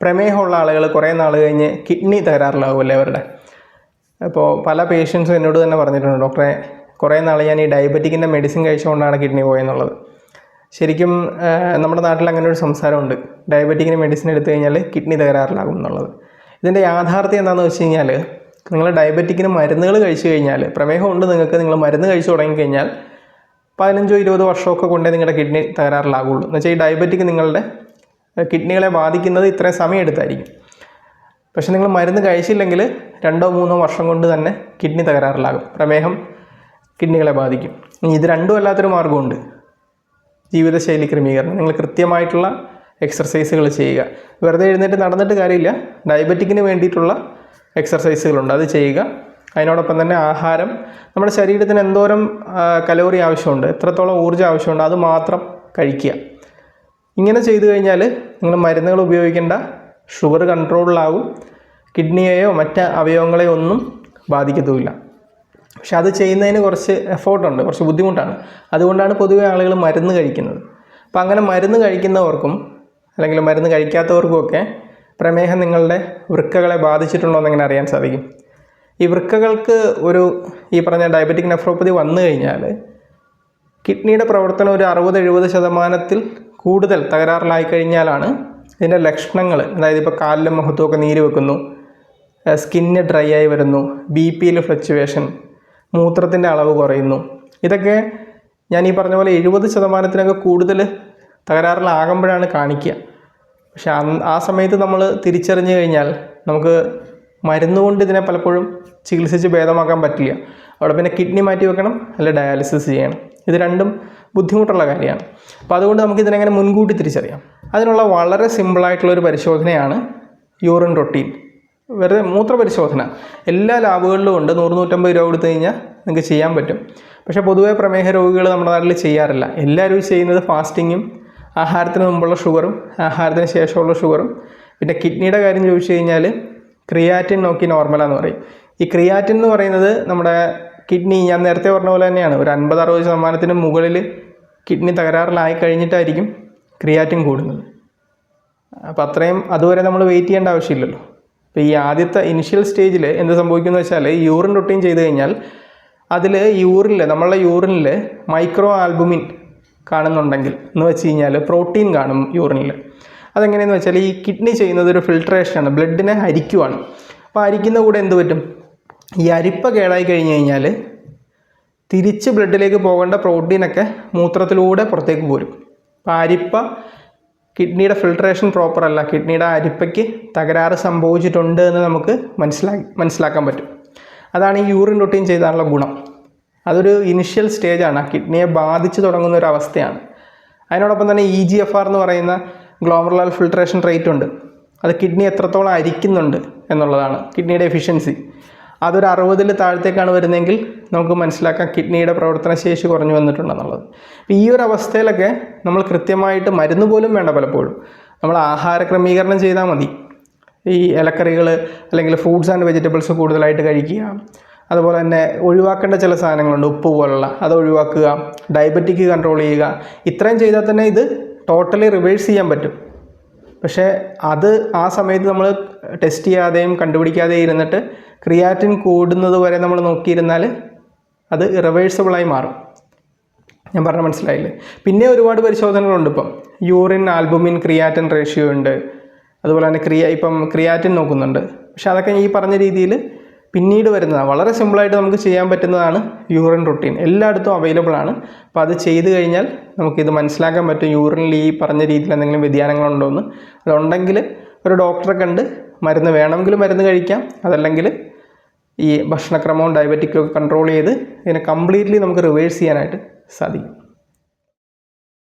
പ്രമേഹമുള്ള ആളുകൾ കുറേ നാൾ കഴിഞ്ഞ് കിഡ്നി തകരാറിലാവുമല്ലേ അവരുടെ? അപ്പോൾ പല പേഷ്യൻസും എന്നോട് തന്നെ പറഞ്ഞിട്ടുണ്ട് ഡോക്ടറെ കുറേ നാൾ ഞാൻ ഈ ഡയബറ്റിക്കിന്റെ മെഡിസിൻ കഴിച്ചുകൊണ്ടാണ് കിഡ്നി പോയെന്നുള്ളത്. ശരിക്കും നമ്മുടെ നാട്ടിൽ അങ്ങനെ ഒരു സംസാരമുണ്ട് ഡയബറ്റിക്കിന് മെഡിസിൻ എടുത്തു കഴിഞ്ഞാൽ കിഡ്നി തകരാറിലാകും എന്നുള്ളത്. ഇതിന്റെ യാഥാർത്ഥ്യം എന്താണെന്ന് വെച്ച് കഴിഞ്ഞാൽ നിങ്ങൾ ഡയബറ്റിക്കിന് മരുന്നുകൾ കഴിച്ചു കഴിഞ്ഞാൽ പ്രമേഹമുണ്ട് നിങ്ങൾക്ക് നിങ്ങൾ മരുന്ന് കഴിച്ചു തുടങ്ങിക്കഴിഞ്ഞാൽ പതിനഞ്ചോ ഇരുപതോ വർഷമൊക്കെ കൊണ്ടേ നിങ്ങളുടെ കിഡ്നി തകരാറിലാകുള്ളൂ. എന്ന് വെച്ചാൽ ഈ ഡയബറ്റിക്ക് നിങ്ങളുടെ കിഡ്നികളെ ബാധിക്കുന്നത് ഇത്രയും സമയം എടുത്തായിരിക്കും. പക്ഷെ നിങ്ങൾ മരുന്ന് കഴിച്ചില്ലെങ്കിൽ രണ്ടോ മൂന്നോ വർഷം കൊണ്ട് തന്നെ കിഡ്നി തകരാറിലാകും. പ്രമേഹം കിഡ്നികളെ ബാധിക്കും. ഇനി ഇത് രണ്ടും അല്ലാത്തൊരു മാർഗമുണ്ട് ജീവിതശൈലി ക്രമീകരണം. നിങ്ങൾ കൃത്യമായിട്ടുള്ള എക്സർസൈസുകൾ ചെയ്യുക. വെറുതെ എഴുന്നേറ്റ് നടന്നിട്ട് കാര്യമില്ല. ഡയബറ്റിക്കിന് വേണ്ടിയിട്ടുള്ള എക്സർസൈസുകളുണ്ട്. അത് ചെയ്യുക. അതിനോടൊപ്പം തന്നെ ആഹാരം. നമ്മുടെ ശരീരത്തിന് എന്തോരം കലോറി ആവശ്യമുണ്ട്. എത്രത്തോളം ഊർജം ആവശ്യമുണ്ട്. അത് മാത്രം കഴിക്കുക. ഇങ്ങനെ ചെയ്തു കഴിഞ്ഞാൽ നിങ്ങൾ മരുന്നുകൾ ഉപയോഗിക്കേണ്ട ഷുഗർ കൺട്രോളിലാവും കിഡ്നിയെയോ മറ്റ് അവയവങ്ങളെയോ ഒന്നും ബാധിക്കത്തുമില്ല. പക്ഷെ അത് ചെയ്യുന്നതിന് കുറച്ച് എഫോർട്ടുണ്ട് കുറച്ച് ബുദ്ധിമുട്ടാണ്. അതുകൊണ്ടാണ് പൊതുവെ ആളുകൾ മരുന്ന് കഴിക്കുന്നത്. അപ്പോൾ അങ്ങനെ മരുന്ന് കഴിക്കുന്നവർക്കും അല്ലെങ്കിൽ മരുന്ന് കഴിക്കാത്തവർക്കുമൊക്കെ പ്രമേഹം നിങ്ങളുടെ വൃക്കകളെ ബാധിച്ചിട്ടുണ്ടോ എന്ന് എങ്ങനെ അറിയാൻ സാധിക്കും? ഈ വൃക്കകൾക്ക് ഒരു ഈ പറഞ്ഞ ഡയബറ്റിക് നെഫ്രോപ്പതി വന്നു കഴിഞ്ഞാൽ കിഡ്നിയുടെ പ്രവർത്തനം ഒരു അറുപത് എഴുപത് ശതമാനത്തിൽ കൂടുതൽ തകരാറിലായി കഴിഞ്ഞാലാണ് ഇതിന്റെ ലക്ഷണങ്ങൾ അതായത് ഇപ്പോൾ കാലിലും മുഖത്തുമൊക്കെ നീര് വെക്കുന്നു സ്കിന്ന് ഡ്രൈ ആയി വരുന്നു ബി പിയിൽ ഫ്ലക്ച്വേഷൻ മൂത്രത്തിന്റെ അളവ് കുറയുന്നു. ഇതൊക്കെ ഞാൻ ഈ പറഞ്ഞ പോലെ എഴുപത് ശതമാനത്തിനൊക്കെ കൂടുതൽ തകരാറിലാകുമ്പോഴാണ് കാണിക്കുക. പക്ഷെ ആ സമയത്ത് നമ്മൾ തിരിച്ചറിഞ്ഞു കഴിഞ്ഞാൽ നമുക്ക് മരുന്നുകൊണ്ട് ഇതിനെ പലപ്പോഴും ചികിത്സിച്ച് ഭേദമാക്കാൻ പറ്റില്ല. അവിടെ പിന്നെ കിഡ്നി മാറ്റി വെക്കണം അല്ലെ ഡയാലിസിസ് ചെയ്യണം. ഇത് രണ്ടും ബുദ്ധിമുട്ടുള്ള കാര്യമാണ്. അപ്പോൾ അതുകൊണ്ട് നമുക്ക് ഇതിനെങ്ങനെ മുൻകൂട്ടി തിരിച്ചറിയാം. അതിനുള്ള വളരെ സിമ്പിളായിട്ടുള്ള ഒരു പരിശോധനയാണ് യൂറിൻ റൊട്ടീൻ വെറുതെ മൂത്ര പരിശോധന എല്ലാ ലാബുകളിലും ഉണ്ട്. നൂറ് നൂറ്റമ്പത് രൂപ കൊടുത്തു കഴിഞ്ഞാൽ നിങ്ങൾക്ക് ചെയ്യാൻ പറ്റും. പക്ഷേ പൊതുവേ പ്രമേഹ രോഗികൾ നമ്മുടെ നാട്ടിൽ ചെയ്യാറില്ല. എല്ലാവരും ചെയ്യുന്നത് ഫാസ്റ്റിങ്ങും ആഹാരത്തിന് മുമ്പുള്ള ഷുഗറും ആഹാരത്തിന് ശേഷമുള്ള ഷുഗറും. പിന്നെ കിഡ്നിയുടെ കാര്യം ചോദിച്ചു കഴിഞ്ഞാൽ ക്രിയാറ്റിൻ നോക്കി നോർമലാന്ന് പറയും. ഈ ക്രിയാറ്റിൻ എന്ന് പറയുന്നത് നമ്മുടെ കിഡ്നി ഞാൻ നേരത്തെ പറഞ്ഞ പോലെ തന്നെയാണ്. ഒരു അൻപത് അറുപത് ശതമാനത്തിന് മുകളിൽ കിഡ്നി തകരാറിലായി കഴിഞ്ഞിട്ടായിരിക്കും ക്രിയാറ്റിൻ കൂടുന്നത്. അപ്പോൾ അത്രയും അതുവരെ നമ്മൾ വെയിറ്റ് ചെയ്യേണ്ട ആവശ്യമില്ലല്ലോ. അപ്പോൾ ഈ ആദ്യത്തെ ഇനിഷ്യൽ സ്റ്റേജിൽ എന്ത് സംഭവിക്കുന്നു വെച്ചാൽ യൂറിൻ റൊട്ടീൻ ചെയ്ത് കഴിഞ്ഞാൽ അതിൽ യൂറിനിൽ നമ്മളുടെ യൂറിനിൽ മൈക്രോ ആൽബുമിൻ കാണുന്നുണ്ടെങ്കിൽ എന്ന് വെച്ച് കഴിഞ്ഞാൽ പ്രോട്ടീൻ കാണും യൂറിനിൽ അതെങ്ങനെയെന്ന് വെച്ചാൽ ഈ കിഡ്നി ചെയ്യുന്നത് ഒരു ഫിൽട്രേഷനാണ് ബ്ലഡിനെ ഹരിക്കുവാണ്. അപ്പോൾ ഹരിക്കുന്ന കൂടെ എന്ത് പറ്റും? ഈ അരിപ്പ കേടായി കഴിഞ്ഞ് കഴിഞ്ഞാൽ തിരിച്ച് ബ്ലഡിലേക്ക് പോകേണ്ട പ്രോട്ടീനൊക്കെ മൂത്രത്തിലൂടെ പുറത്തേക്ക് പോരും. അപ്പോൾ അരിപ്പ കിഡ്നിയുടെ ഫിൽട്രേഷൻ പ്രോപ്പർ അല്ല. കിഡ്നിയുടെ അരിപ്പയ്ക്ക് തകരാറ് സംഭവിച്ചിട്ടുണ്ട് എന്ന് നമുക്ക് മനസ്സിലാക്കി മനസ്സിലാക്കാൻ പറ്റും. അതാണ് ഈ യൂറിൻ റൊട്ടീൻ ചെയ്താനുള്ള ഗുണം. അതൊരു ഇനിഷ്യൽ സ്റ്റേജാണ്. ആ കിഡ്നിയെ ബാധിച്ച് തുടങ്ങുന്ന ഒരു അവസ്ഥയാണ്. അതിനോടൊപ്പം തന്നെ ഇ ജി എഫ് ആർ എന്ന് പറയുന്ന ഗ്ലോമറുലാർ ഫിൽട്രേഷൻ റേറ്റ് ഉണ്ട്. അത് കിഡ്നി എത്രത്തോളം അരിക്കുന്നുണ്ട് എന്നുള്ളതാണ് കിഡ്നിയുടെ എഫിഷ്യൻസി. അതൊരു അറുപതിൽ താഴത്തേക്കാണ് വരുന്നതെങ്കിൽ നമുക്ക് മനസ്സിലാക്കാം കിഡ്നിയുടെ പ്രവർത്തനശേഷി കുറഞ്ഞു വന്നിട്ടുണ്ടെന്നുള്ളത്. ഈ ഒരു അവസ്ഥയിലൊക്കെ നമ്മൾ കൃത്യമായിട്ട് മരുന്ന് പോലും വേണ്ട പലപ്പോഴും. നമ്മൾ ആഹാര ക്രമീകരണം ചെയ്താൽ മതി. ഈ ഇലക്കറികൾ അല്ലെങ്കിൽ ഫ്രൂട്ട്സ് ആൻഡ് വെജിറ്റബിൾസ് കൂടുതലായിട്ട് കഴിക്കുക. അതുപോലെ തന്നെ ഒഴിവാക്കേണ്ട ചില സാധനങ്ങളുണ്ട് ഉപ്പ് പോലുള്ള അത് ഒഴിവാക്കുക ഡയബറ്റിക് കൺട്രോൾ ചെയ്യുക. ഇത്രയും ചെയ്താൽ തന്നെ ഇത് ടോട്ടലി റിവേഴ്സ് ചെയ്യാൻ പറ്റും. പക്ഷേ അത് ആ സമയത്ത് നമ്മൾ ടെസ്റ്റ് ചെയ്യാതെയും കണ്ടുപിടിക്കാതെയും ഇരുന്നിട്ട് ക്രിയാറ്റിൻ കൂടുന്നത് വരെ നമ്മൾ നോക്കിയിരുന്നാൽ അത് ഇറവേഴ്സിബിളായി മാറും. ഞാൻ പറഞ്ഞ മനസ്സിലായില്ലേ? പിന്നെ ഒരുപാട് പരിശോധനകളുണ്ട് ഇപ്പം. യൂറിൻ ആൽബുമിൻ ക്രിയാറ്റിൻ റേഷ്യോ ഉണ്ട്. അതുപോലെ തന്നെ ക്രിയ ഇപ്പം ക്രിയാറ്റിൻ നോക്കുന്നുണ്ട്. പക്ഷെ അതൊക്കെ ഈ പറഞ്ഞ രീതിയിൽ പിന്നീട് വരുന്നതാണ്. വളരെ സിമ്പിളായിട്ട് നമുക്ക് ചെയ്യാൻ പറ്റുന്നതാണ് യൂറിൻ റൊട്ടീൻ എല്ലായിടത്തും അവൈലബിൾ ആണ്. അപ്പോൾ അത് ചെയ്തു കഴിഞ്ഞാൽ നമുക്കിത് മനസ്സിലാക്കാൻ പറ്റും. യൂറിനിൽ ഈ പറഞ്ഞ രീതിയിൽ എന്തെങ്കിലും വ്യതിയാനങ്ങളുണ്ടോ എന്ന്. അതുണ്ടെങ്കിൽ ഒരു ഡോക്ടറെ കണ്ട് മരുന്ന് വേണമെങ്കിൽ മരുന്ന് കഴിക്കാം. അതല്ലെങ്കിൽ ഈ ഭക്ഷണക്രമവും ഡയബറ്റിക്കും കൺട്രോൾ ചെയ്ത് ഇതിനെ കംപ്ലീറ്റ്ലി നമുക്ക് റിവേഴ്സ് ചെയ്യാനായിട്ട് സാധിക്കും.